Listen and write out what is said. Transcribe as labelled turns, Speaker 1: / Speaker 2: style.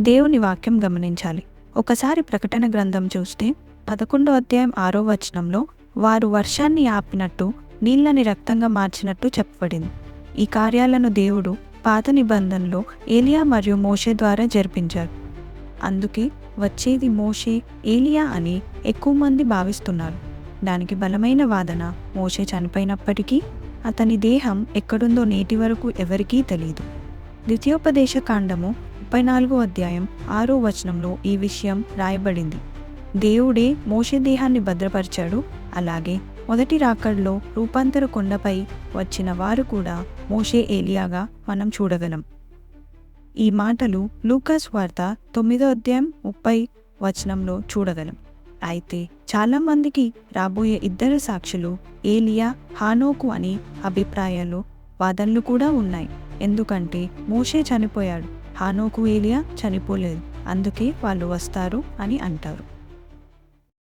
Speaker 1: దేవుని వాక్యం గమనించాలి. ఒకసారి ప్రకటన గ్రంథం చూస్తే పదకొండో అధ్యాయం ఆరో వచనంలో వారు వర్షాన్ని ఆపినట్టు నీళ్ళని రక్తంగా మార్చినట్టు చెప్పబడింది. ఈ కార్యాలను దేవుడు పాత నిబంధనలో ఏలియా మరియు మోషే ద్వారా జరిపించారు. అందుకే వచ్చేది మోషే ఏలియా అని ఎక్కువ మంది భావిస్తున్నారు. దానికి బలమైన వాదన మోషే చనిపోయినప్పటికీ అతని దేహం ఎక్కడుందో నేటి వరకు ఎవరికీ తెలియదు. ద్వితీయోపదేశ కాండము ముప్పై నాలుగో అధ్యాయం ఆరో వచనంలో ఈ విషయం రాయబడింది. దేవుడే మోషే దేహాన్ని భద్రపరిచాడు. అలాగే మొదటి రాకడ్లో రూపాంతర కొండపై వచ్చిన వారు కూడా మోషే ఏలియాగా మనం చూడగలం. ఈ మాటలు లూకాస్ వార్త తొమ్మిదో అధ్యాయం ముప్పై వచనంలో చూడగలం. అయితే చాలామందికి రాబోయే ఇద్దరు సాక్షులు ఏలియా హానోకు అని అభిప్రాయాలు వాదనలు కూడా ఉన్నాయి. ఎందుకంటే మోషే చనిపోయాడు. హానోకు ఏలియా చనిపోలేదు. అందుకే వాళ్ళు వస్తారు అని అంటారు.